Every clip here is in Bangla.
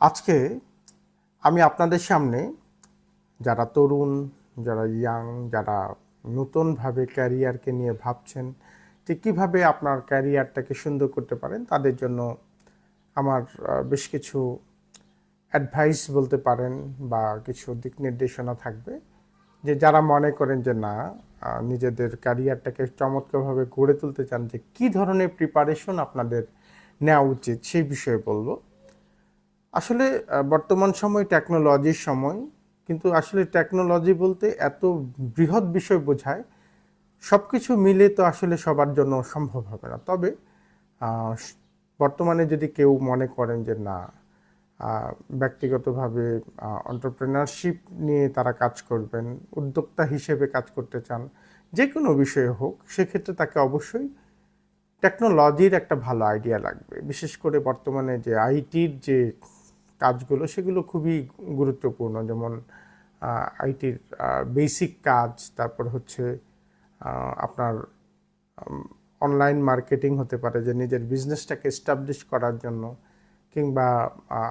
আজকে আমি আপনাদের সামনে যারা তরুণ, যারা ইয়াং যারা নতুনভাবে ক্যারিয়ারকে নিয়ে ভাবছেন যে কীভাবে আপনার ক্যারিয়ারটাকে সুন্দর করতে পারেন, তাদের জন্য আমার বেশ কিছু অ্যাডভাইস বলতে পারেন বা কিছু দিক নির্দেশনা থাকবে যে যারা মনে করেন যে না নিজেদের ক্যারিয়ারটাকে চমৎকারভাবে গড়ে তুলতে চান, যে কী ধরনের প্রিপারেশন আপনাদের নেওয়া উচিত সেই বিষয়ে বলব। আসলে বর্তমান সময় টেকনোলজির সময়, কিন্তু আসলে টেকনোলজি বলতে এত বৃহৎ বিষয় বোঝায় সব কিছু মিলে তো আসলে সবার জন্য সম্ভব হবে না। তবে বর্তমানে যদি কেউ মনে করেন যে না ব্যক্তিগতভাবে অন্টারপ্রেনারশিপ নিয়ে তারা কাজ করবেন, উদ্যোক্তা হিসেবে কাজ করতে চান, যে কোনো বিষয়ে হোক, সেক্ষেত্রে তাকে অবশ্যই টেকনোলজির একটা ভালো আইডিয়া লাগবে। বিশেষ করে বর্তমানে যে আইটির যে কাজগুলো, সেগুলো খুবই গুরুত্বপূর্ণ। যেমন আইটির বেসিক কাজ, তারপর হচ্ছে আপনার অনলাইন মার্কেটিং হতে পারে যে নিজের বিজনেসটাকে এস্টাবলিশ করার জন্য, কিংবা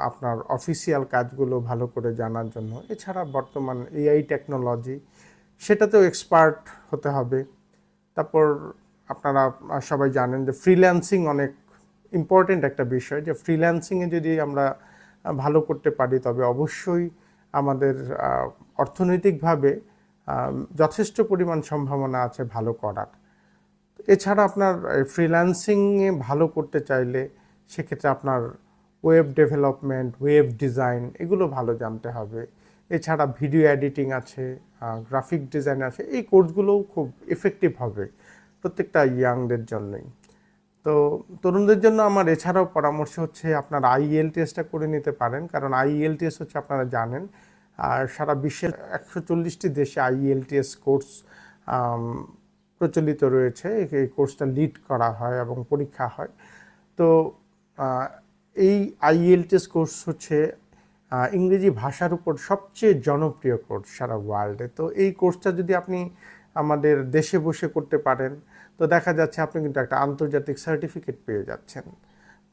আপনার অফিসিয়াল কাজগুলো ভালো করে জানার জন্য। এছাড়া বর্তমান এআই টেকনোলজি সেটাতেও এক্সপার্ট হতে হবে। তারপর আপনারা সবাই জানেন যে ফ্রিল্যান্সিং অনেক ইম্পর্টেন্ট একটা বিষয়। যে ফ্রিল্যান্সিংয়ে যদি আমরা ভালো করতে পারি, তবে অবশ্যই আমাদের অর্থনৈতিকভাবে যথেষ্ট পরিমাণ সম্ভাবনা আছে ভালো করার। এছাড়া আপনার ফ্রিল্যান্সিংয়ে ভালো করতে চাইলে সেক্ষেত্রে আপনার ওয়েব ডেভেলপমেন্ট ওয়েব ডিজাইন এগুলো ভালো জানতে হবে। এছাড়া ভিডিও এডিটিং আছে গ্রাফিক ডিজাইন আছে, এই কোর্সগুলোও খুব এফেক্টিভ হবে প্রত্যেকটা ইয়াংদের জন্যই। তো তরুণদের জন্য আমার এছাড়াও পরামর্শ হচ্ছে আপনার আইএলটিএসটা করে নিতে পারেন। কারণ আইএলটিএস হচ্ছে আপনারা জানেন, আর সারা বিশ্বের একশো চল্লিশটি দেশে আইএলটিএস কোর্স প্রচলিত রয়েছে। এই কোর্সটা লিড করা হয় এবং পরীক্ষা হয়। তো এই আইএলটিএস কোর্স হচ্ছে ইংরেজি ভাষার উপর সবচেয়ে জনপ্রিয় কোর্স সারা ওয়ার্ল্ডে তো এই কোর্সটা যদি আপনি আমাদের দেশে বসে করতে পারেন তো দেখা যাচ্ছে আপনি কিন্তু একটা আন্তর্জাতিক সার্টিফিকেট পেয়ে যাচ্ছেন।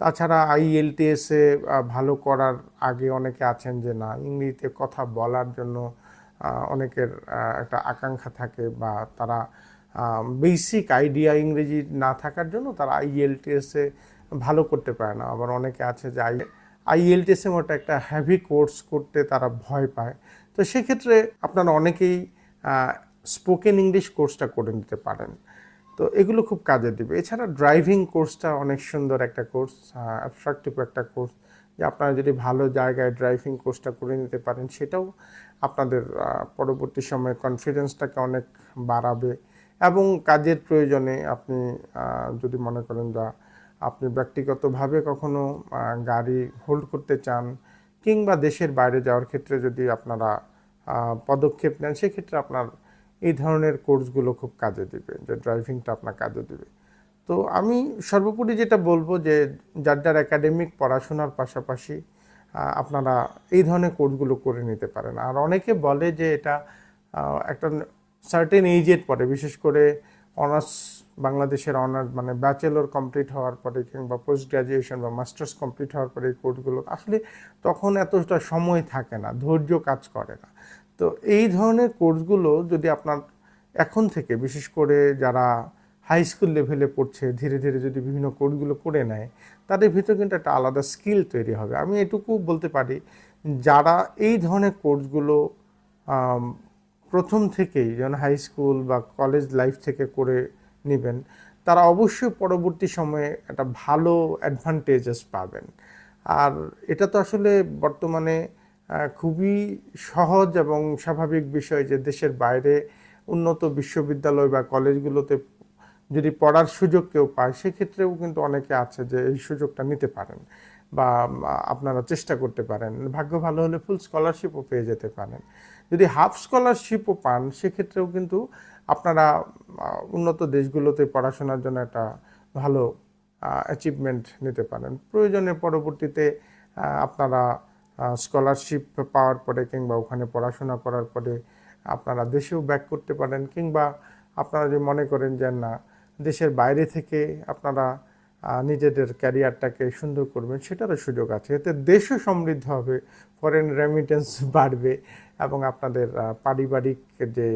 তাছাড়া আইএলটিএসে ভালো করার আগে অনেকে আছেন যে না, ইংরেজিতে কথা বলার জন্য অনেকের একটা আকাঙ্ক্ষা থাকে বা তারা বেসিক আইডিয়া ইংরেজি না থাকার জন্য তারা আইএলটিএসে ভালো করতে পারে না। আবার অনেকে আছে যে আই আইএলটিএসের মতো একটা হ্যাভি কোর্স করতে তারা ভয় পায়। তো সেক্ষেত্রে আপনারা অনেকেই স্পোকেন ইংলিশ কোর্সটা করে নিতে পারেন। তো এগুলো খুব কাজে দেবে। এছাড়া ড্রাইভিং কোর্সটা অনেক সুন্দর একটা কোর্স অ্যাট্রাকটিভ একটা কোর্স যে আপনারা যদি ভালো জায়গায় ড্রাইভিং কোর্সটা করে নিতে পারেন, সেটাও আপনাদের পরবর্তী সময়ে কনফিডেন্সটাকে অনেক বাড়াবে এবং কাজের প্রয়োজনে আপনি যদি মনে করেন বা আপনি ব্যক্তিগতভাবে কখনো গাড়ি হোল্ড করতে চান কিংবা দেশের বাইরে যাওয়ার ক্ষেত্রে যদি আপনারা পদক্ষেপ নেন, সেক্ষেত্রে আপনার এই ধরনের কোর্সগুলো খুব কাজে দিবে, যে ড্রাইভিংটা আপনার কাজে দিবে। তো আমি সর্বোপরি যেটা বলব যে যার যার একাডেমিক পড়াশোনার পাশাপাশি আপনারা এই ধরনের কোর্সগুলো করে নিতে পারেন। আর অনেকে বলে যে এটা একটা সার্টেন এইজের পরে, বিশেষ করে অনার্স বাংলাদেশের অনার্স মানে ব্যাচেলর কমপ্লিট হওয়ার পরে কিংবা পোস্ট গ্রাজুয়েশন বা মাস্টার্স কমপ্লিট হওয়ার পরে এই কোর্সগুলো, আসলে তখন এতটা সময় থাকে না, ধৈর্য কাজ করে না। তো এই ধরনের কোর্সগুলো যদি আপনার এখন থেকে, বিশেষ করে যারা হাই স্কুল লেভেলে পড়ছে, ধীরে ধীরে যদি বিভিন্ন কোর্সগুলো করে নেয়, তাদের ভিতরে কিন্তু একটা আলাদা স্কিল তৈরি হবে। আমি এটুকু বলতে পারি, যারা এই ধরনের কোর্সগুলো প্রথম থেকেই যেমন হাই স্কুল বা কলেজ লাইফ থেকে করে নেবেন, তারা অবশ্যই পরবর্তী সময়ে একটা ভালো অ্যাডভান্টেজেস পাবেন। আর এটা তো আসলে বর্তমানে খুবই সহজ এবং স্বাভাবিক বিষয় যে দেশের বাইরে উন্নত বিশ্ববিদ্যালয় বা কলেজগুলোতে যদি পড়ার সুযোগ কেউ পায়, সেক্ষেত্রেও কিন্তু অনেকে আছে যে এই সুযোগটা নিতে পারেন বা আপনারা চেষ্টা করতে পারেন। ভাগ্য ভালো হলে ফুল স্কলারশিপও পেয়ে যেতে পারেন। যদি হাফ স্কলারশিপও পান, সেক্ষেত্রেও কিন্তু আপনারা উন্নত দেশগুলোতে পড়াশোনার জন্য একটা ভালো অ্যাচিভমেন্ট নিতে পারেন। প্রয়োজনে পরবর্তীতে আপনারা স্কলারশিপ পাওয়ার পরে কিংবা ওখানে পড়াশোনা করার পরে আপনারা দেশেও ব্যাক করতে পারেন কিংবা আপনারা যদি মনে করেন যে না, দেশের বাইরে থেকে আপনারা নিজেদের ক্যারিয়ারটাকে সুন্দর করবেন, সেটারও সুযোগ আছে। এতে দেশও সমৃদ্ধ হবে ফরেন রেমিটেন্স বাড়বে এবং আপনাদের পারিবারিক যে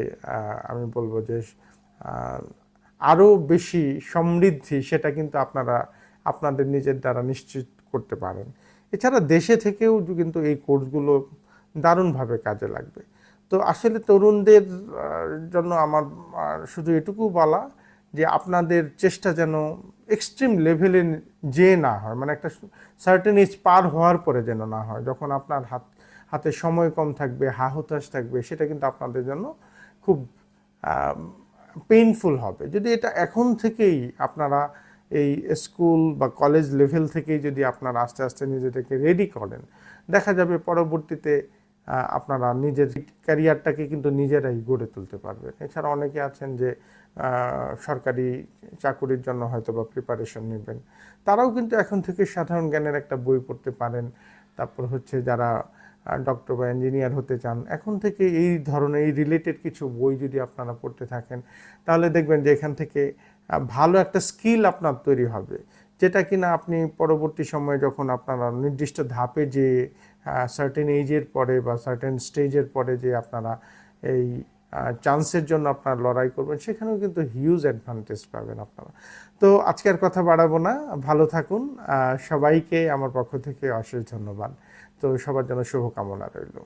আমি বলব যে আরও বেশি সমৃদ্ধি সেটা কিন্তু আপনারা, আপনাদের নিজের দ্বারা নিশ্চিত করতে পারেন। এছাড়া দেশে থেকেও কিন্তু এই কোর্সগুলো দারুণভাবে কাজে লাগবে। তো আসলে তরুণদের জন্য আমার শুধু এটুকু বলা যে আপনাদের চেষ্টা যেন এক্সট্রিম লেভেলে যে না হয় মানে একটা সার্টেন এজ পার হওয়ার পরে যেন না হয়, যখন আপনার হাত, হাতে সময় কম থাকবে, হা হতাশ থাকবে, সেটা কিন্তু আপনাদের জন্য খুব পেইনফুল হবে। যদি এটা এখন থেকেই আপনারা এই স্কুল বা কলেজ লেভেল থেকেই যদি আপনারা আস্তে আস্তে নিজেদেরকে রেডি করেন, দেখা যাবে পরবর্তীতে আপনারা নিজের ক্যারিয়ারটাকে কিন্তু নিজেরাই গড়ে তুলতে পারবেন। এছাড়া অনেকে আছেন যে সরকারি চাকুরির জন্য হয়তো বা প্রিপারেশন নেবেন। তারাও কিন্তু এখন থেকে সাধারণ জ্ঞানের একটা বই পড়তে পারেন। তারপর হচ্ছে যারা ডক্টর বা ইঞ্জিনিয়ার হতে চান, এখন থেকে এই ধরনের, এই রিলেটেড কিছু বই যদি আপনারা পড়তে থাকেন, তাহলে দেখবেন যে এখান থেকে ভালো একটা স্কিল আপনার তৈরি হবে। যেটা কিনা আপনি পরবর্তী সময়ে যখন আপনারা নির্দিষ্ট ধাপে যে সার্টেন এজের পরে বা সার্টেন স্টেজের পরে যে আপনারা এই চান্সের জন্য আপনারা লড়াই করবেন, সেখানেও কিন্তু হিউজ অ্যাডভান্টেজ পাবেন আপনারা। তো আজকে আর কথা বাড়াবো না। ভালো থাকুন। সবাইকে আমার পক্ষ থেকে অশেষ ধন্যবাদ। তো সবার জন্য শুভকামনা রইল।